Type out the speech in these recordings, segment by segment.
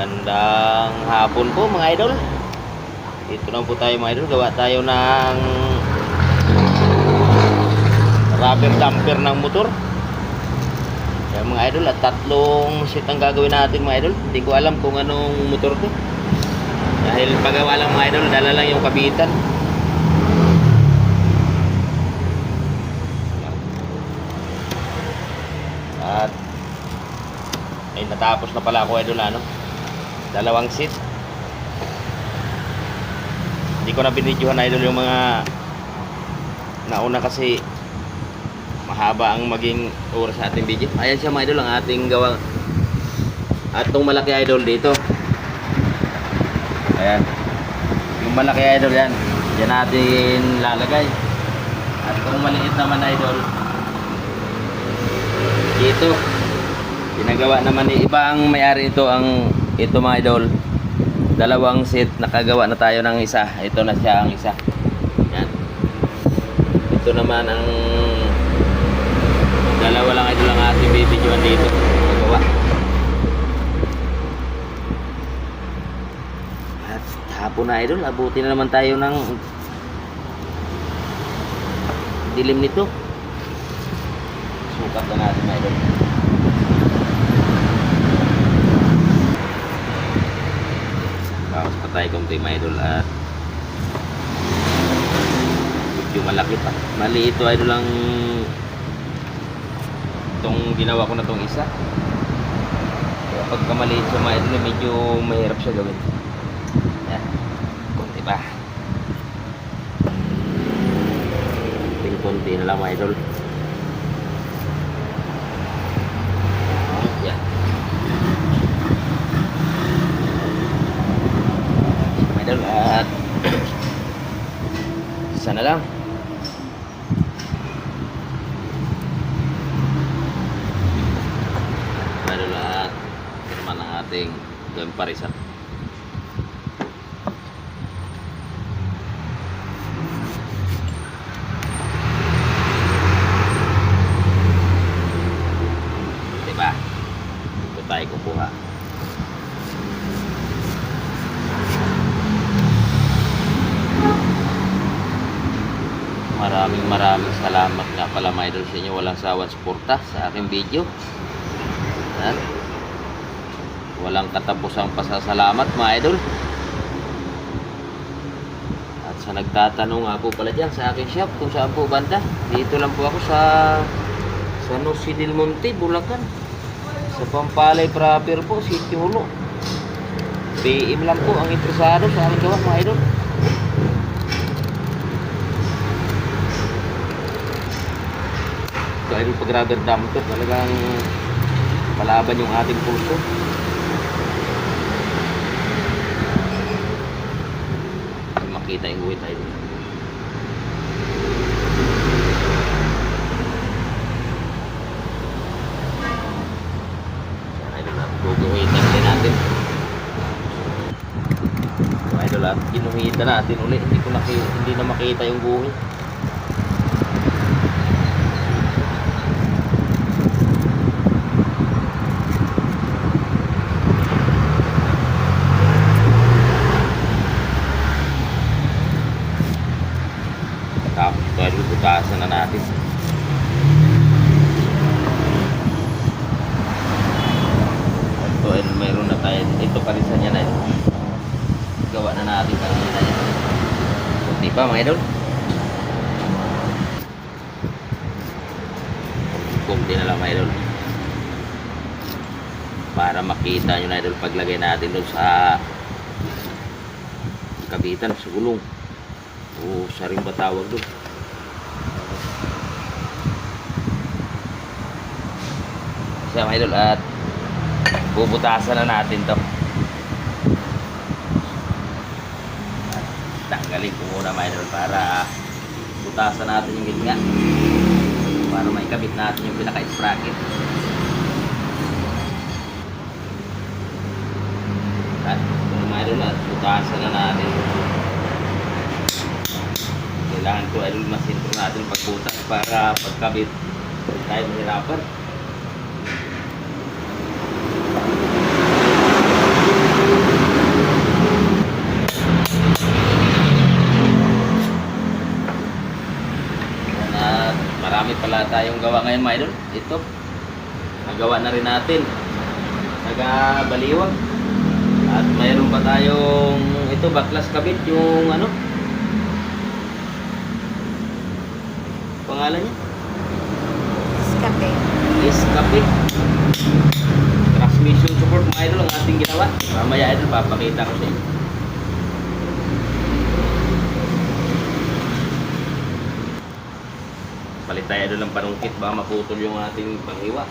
Magandang hapon po mga idol. Dito na po tayo mga idol. Gawa tayo ng rubber damper ng motor. Kaya mga idol, at tatlong set ang gagawin natin mga idol. Hindi ko alam kung anong motor to. Dahil pagawa lang mga idol, dala lang yung kabitan. At ay natapos na pala ako idol ano. Dalawang seat. Hindi ko na binidyohan idol yung mga nauna kasi mahaba ang maging oras sa ating video. Ayan siya mga idol ang ating gawang at itong malaki idol dito. Ayan. Yung malaki idol yan. Yan natin lalagay. At itong maliit naman idol dito. Ginagawa naman ni iba ang may-ari nito ang ito mga idol. Dalawang set nakagawa na tayo ng isa. Ito na siya ang isa. Yan. Ito naman ang dalawa lang idol ang ating bibidyoan dito. Nagawa. At hapon na idol, abuti na naman tayo ng dilim nito. Sukat na natin idol. Bawas pa tayo kung mga idol at medyo malaki pa. Mali ito idol lang itong ginawa ko na tong isa. Kaya pagka maliit siya mga idol, medyo mahirap siya gawin. Yan. Kunti pa. Kunti na lang mga idol. Yan. Mga idol at isa na lang. Mga idol at ito naman ang ating gawin parisan. Diba? Ito tayo kukuha. Maraming salamat nga pala mga idol sa inyo. Walang sawang suporta sa aking video. At walang katapusang pasasalamat mga idol. At sa nagtatanong nga po pala dyan sa aking shop kung saan po banda. Dito lang po ako sa San Jose del Monte, Bulacan. Sa Pampalay proper po, City Hulo. PM lang po ang interesado sa aming gawa mga idol. Ito idol pag rubber dam to, talagang palaban yung ating pulso. Makita yung guhit idol. idol at guguhitan din natin so, idol at ginuhitan natin uli hindi ko naki, hindi na makita yung guhit tapos ito idol butasan na natin. Ito idol mayroon na tayo. Ito parisan niya na idol gawa na natin kanina yan kunti pa mga idol. Kunti na lang mga idol. Para makita nyo na idol paglagay natin doon sa kabitan sa gulong. O sa rin ba tawag doon siya mga idol at bubutasan na natin to. At tanggalin ko muna mga idol para butasan natin yung gitna. Para maikabit natin yung pinaka sprocket at mga idol at butasan na natin. Kailangan ko idol masintro natin pagbutas para pagkabit tayo mahirapan marami pala tayong gawa ngayon mga idol. Ito, nagawa na rin natin. Taga Baliwag. At mayroon pa tayong ito, baklas kabit, yung ano, pangalan niya? Escape. Escape. Transmission support mga idol ang ating ginawa. Mamaya idol, papakita ko sa inyo. Palit tayo idol ng panungkit, baka maputol yung ating panghiwa.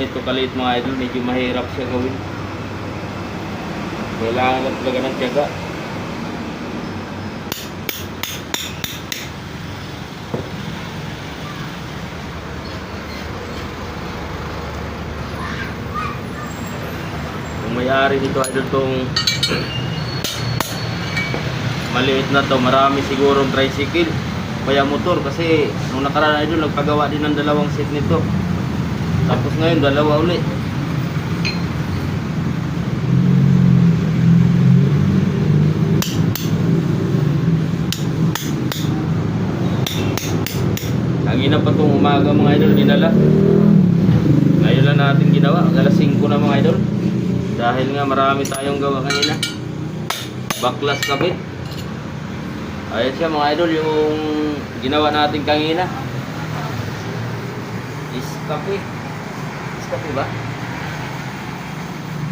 Ganito kaliit mga idol, medyo mahirap siya gawin. Kailangan lang talaga ng tiyaga. Kung may-ari idol tong maliit na to, marami sigurong tricycle kaya motor kasi nung nakaraan idol nagpagawa din ng dalawang set nito tapos ngayon dalawa uli. Kanina pa itong umaga mga idol dinala. Ngayon lang natin ginawa Alas 5 na mga idol. Dahil nga marami tayong gawa kanina. Baklas kabit Ayan siya mga idol yung ginawa natin kanina. Iskape Iskape ba?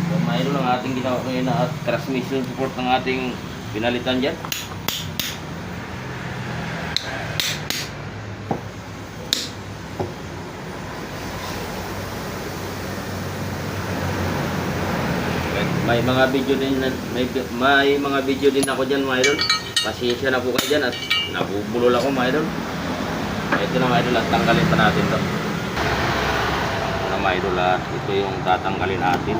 So idol ang ating ginawa kanina at transmission support ng ating pinalitan dyan. May mga video din na- may, may mga video din ako diyan mga idol pasensya na po kayo dyan at nabubulol ako mga idol ito na mga idol at tanggalin pa natin to. na mga idol at ito yung tatanggalin natin.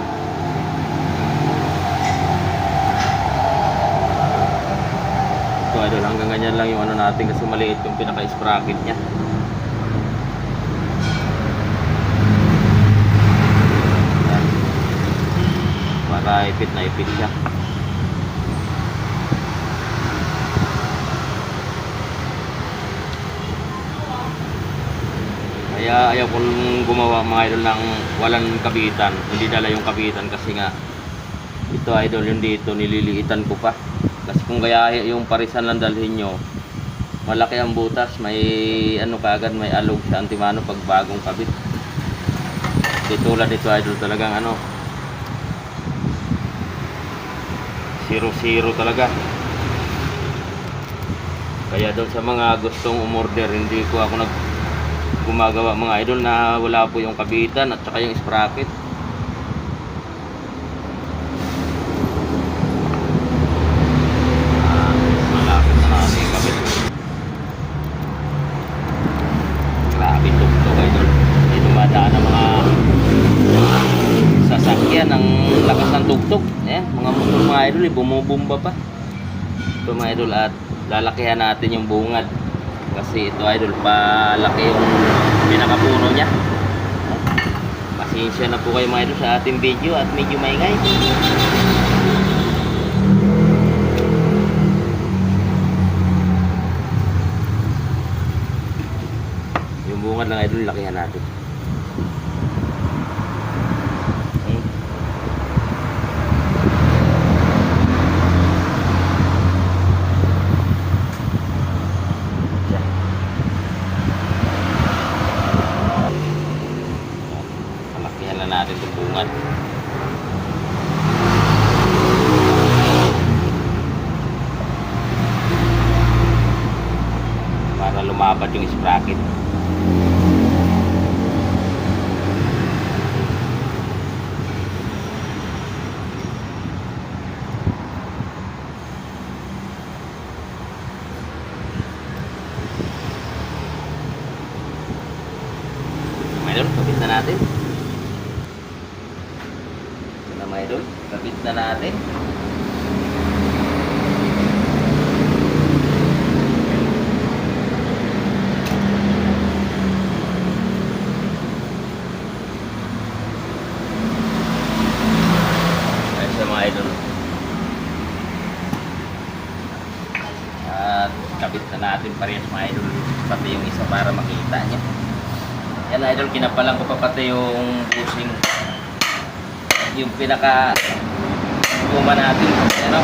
Ito idol hanggang ganyan lang yung ano natin kasi maliit yung pinaka sprocket nya para ipit na ipit siya Kong gumawa mga idol ng walang kabitan. Hindi dala yung kabitan kasi nga ito idol yung dito nililiitan ko pa. Kasi kung kaya yung parisan lang dalhin nyo, malaki ang butas, may ano kaagad, may alog sa antimano pag bagong kabit. Tulad ito idol talagang ano, zero zero talaga. Kaya doon sa mga gustong umorder, hindi ko ako nag gumagawa mga idol na wala po yung kabitan at saka yung sprocket. Tuktok. Eh, mga motor mga idol, eh, bumubumba pa. Ito mga idol at lalakihan natin yung bungad. Kasi ito idol, palaki yung pinakapuno niya. Pasensya na po kayo mga idol sa ating video at medyo maingay. Yung bungad lang idol, lakihan natin. Yan na natin itong. Para lumabat yung sprocket. Meron, kapit na natin. Kapit na natin. Ayun siya mga idol. At kapit na natin parehas mga idol. Pati yung isa para makita niya. Yan idol, kinapalan ko pa pati yung busing. Yung pinaka guma natin. Ano?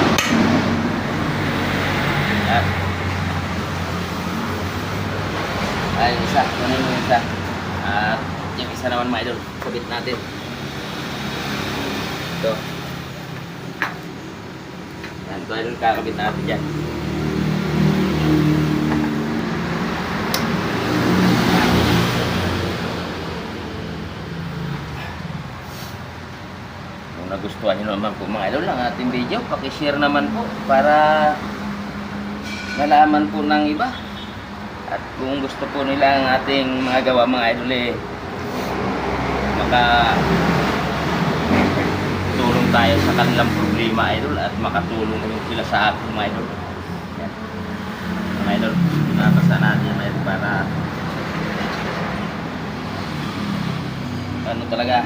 Yan. Ay, isa. Kunin mo isa. At yung isa naman mga idol, kabit natin. Ito. Yan, ito idol, kakabit natin dyan. Kung nagustuhan nyo naman po mga idol ang ating video, pakishare naman po para malaman po ng iba. At kung gusto po nila ang ating mga gawa mga idol eh, maka tulong tayo sa kanilang problema idol at makatulong din sila sa ating mga idol. Yan. Mga idol, pinapasa natin mga idol para ano talaga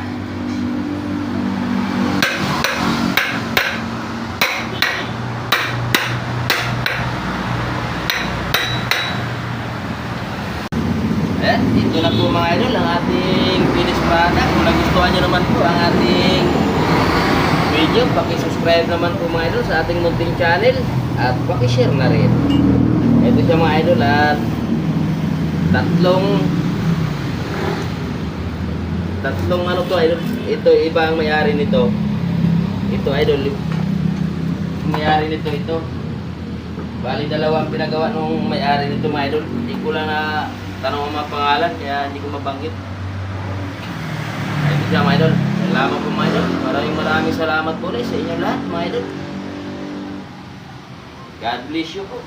Ayan, dito na po mga idol ang ating finished product. Kung nagustuhan nyo naman po ang ating video, pakisubscribe naman po mga idol sa ating munting channel at pakishare na rin. Ito siya mga idol at tatlong tatlong ano to idol. Ito iba ang may-ari nito. Ito idol. May-ari nito ito. Bali dalawang pinagawa nung may-ari nito mga idol. Hindi ko lang na tanong ang mga pangalan kaya hindi ko mabanggit. Ayun siya mga idol. Salamat po mga idol. Maraming maraming salamat po rin sa inyo lahat mga idol. God bless you po.